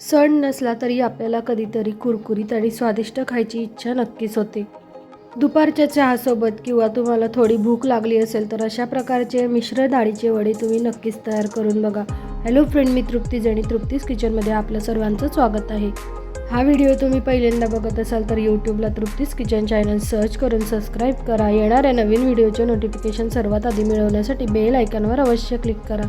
सण नसला तरी आपल्याला कधीतरी कुरकुरीत आणि स्वादिष्ट खायची इच्छा नक्कीच होते. दुपारच्या चहासोबत किंवा तुम्हाला थोडी भूक लागली असेल तर अशा प्रकारचे मिश्र डाळीचे वडे तुम्ही नक्कीच तयार करून बघा. हॅलो फ्रेंड मी तृप्तीज आणि तृप्तीज किचनमध्ये आपलं सर्वांचं स्वागत आहे. हा व्हिडिओ तुम्ही पहिल्यांदा बघत असाल तर यूट्यूबला तृप्तीज किचन चॅनल सर्च करून सबस्क्राईब करा. येणाऱ्या नवीन व्हिडिओचे नोटिफिकेशन सर्वात आधी मिळवण्यासाठी बेल आयकॉनवर अवश्य क्लिक करा.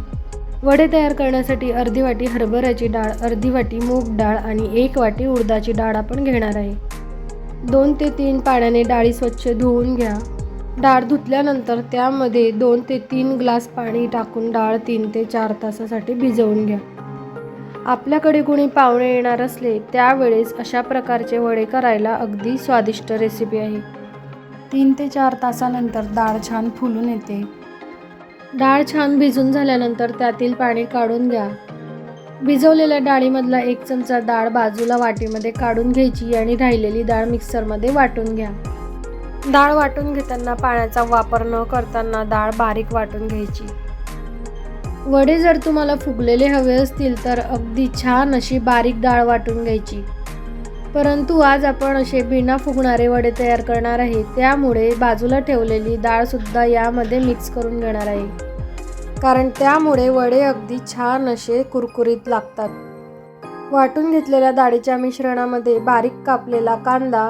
वडे तयार करण्यासाठी अर्धी वाटी हरभऱ्याची डाळ अर्धी वाटी मूग डाळ आणि एक वाटी उडदाची डाळ आपण घेणार आहे. दोन ते तीन पाण्याने डाळी स्वच्छ धुवून घ्या. डाळ धुतल्यानंतर त्यामध्ये दोन ते तीन ग्लास पाणी टाकून डाळ तीन ते चार तासासाठी भिजवून घ्या. आपल्याकडे कोणी पाहुणे येणार असले त्यावेळेस अशा प्रकारचे वडे करायला अगदी स्वादिष्ट रेसिपी आहे. तीन ते चार तासानंतर डाळ छान फुलून येते. डाळ छान भिजून झाल्यानंतर त्यातील पाणी काढून घ्या. भिजवलेल्या डाळीमधला एक चमचा डाळ बाजूला वाटीमध्ये काढून घ्यायची आणि राहिलेली डाळ मिक्सरमध्ये वाटून घ्या. डाळ वाटून घेताना पाण्याचा वापर न करताना डाळ बारीक वाटून घ्यायची. वडे जर तुम्हाला फुगलेले हवे असतील तर अगदी छान अशी बारीक डाळ वाटून घ्यायची. परंतु आज आपण असे बिना फुगणारे वडे तयार करणार आहे. त्यामुळे बाजूला ठेवलेली डाळसुद्धा यामध्ये मिक्स करून घेणार आहे. कारण त्यामुळे वडे अगदी छान असे कुरकुरीत लागतात. वाटून घेतलेल्या डाळीच्या मिश्रणामध्ये बारीक कापलेला कांदा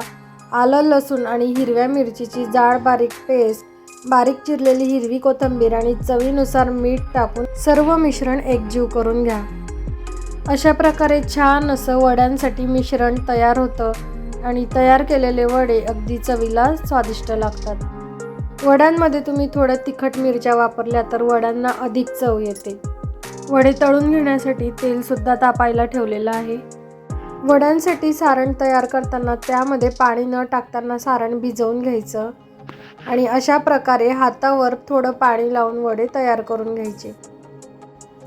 आलं लसूण आणि हिरव्या मिरचीची जाड बारीक पेस्ट बारीक चिरलेली हिरवी कोथिंबीर आणि चवीनुसार मीठ टाकून सर्व मिश्रण एकजीव करून घ्या. अशा प्रकारे छान असं वड्यांसाठी मिश्रण तयार होतं आणि तयार केलेले वडे अगदी चवीला स्वादिष्ट लागतात. वड्यांमध्ये तुम्ही थोड्या तिखट मिरच्या वापरल्या तर वड्यांना अधिक चव येते. वडे तळून घेण्यासाठी तेलसुद्धा तापायला ठेवलेलं आहे. वड्यांसाठी सारण तयार करताना त्यामध्ये पाणी न टाकताना सारण भिजवून घ्यायचं आणि अशा प्रकारे हातावर थोडं पाणी लावून वडे तयार करून घ्यायचे.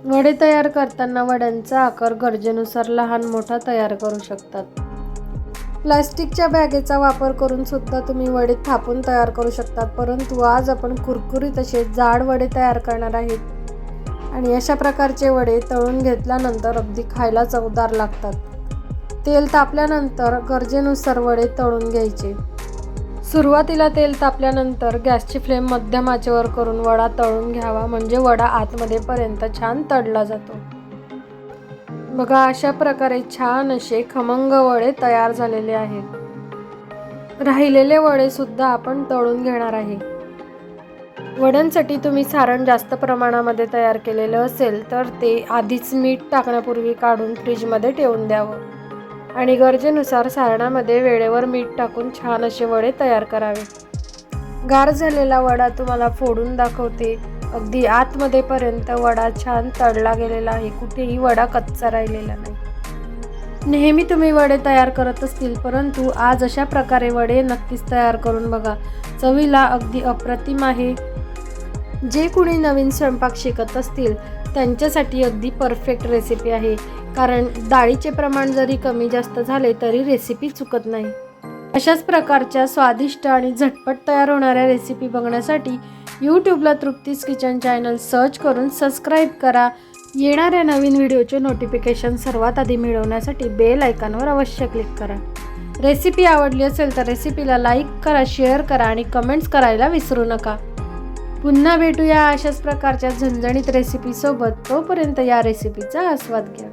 वडे तयार करताना वड्यांचा आकार गरजेनुसार लहान मोठा तयार करू शकतात. प्लास्टिकच्या बॅगेचा वापर करून सुद्धा तुम्ही वडे थापून तयार करू शकतात परंतु आज आपण कुरकुरीत असे जाड वडे तयार करणार आहेत. आणि अशा प्रकारचे वडे तळून घेतल्यानंतर अगदी खायला चवदार लागतात. तेल तापल्यानंतर गरजेनुसार वडे तळून घ्यायचे. सुरुवातीला तेल तापल्यानंतर गॅसची फ्लेम मध्यम आचेवर करून वडा तळून घ्यावा म्हणजे वडा आतमध्ये पर्यंत छान तळला जातो. बघा अशा प्रकारे छान असे खमंग वडे तयार झालेले आहेत. राहिलेले वडे सुद्धा आपण तळून घेणार आहे. वड्यांसाठी तुम्ही सारण जास्त प्रमाणामध्ये तयार केलेलं असेल तर ते आधीच मीठ टाकण्यापूर्वी काढून फ्रीजमध्ये ठेवून द्यावं. आणि गरजेनुसार सारणामध्ये वेळेवर मीठ टाकून छान असे वडे तयार करावे. गार झालेला वडा तुम्हाला फोडून दाखवते. अगदी आतमध्ये पर्यंत वडा छान तळला गेलेला आहे. कुठेही वडा कच्चा राहिलेला नाही. नेहमी तुम्ही वडे तयार करत असतील परंतु आज अशा प्रकारे वडे नक्कीच तयार करून बघा. चवीला अगदी अप्रतिम आहे. जे कुणी नवीन स्वयंपाक शिकत असतील त्यांच्यासाठी अगदी परफेक्ट रेसिपी आहे. कारण डाळीचे प्रमाण जरी कमी जास्त झाले तरी रेसिपी चुकत नाही. अशाच प्रकारच्या स्वादिष्ट आणि झटपट तयार होणाऱ्या रेसिपी बघण्यासाठी यूट्यूबला तृप्तीस किचन चॅनल सर्च करून सबस्क्राईब करा. येणाऱ्या नवीन व्हिडिओचे नोटिफिकेशन सर्वात आधी मिळवण्यासाठी बेल आयकॉनवर अवश्य क्लिक करा. रेसिपी आवडली असेल तर रेसिपीला लाईक करा शेअर करा आणि कमेंट्स करायला विसरू नका. पुन्हा भेटूया अशाच प्रकारच्या झणझणीत रेसिपीसोबत तोपर्यंत या रेसिपीचा आस्वाद घ्या.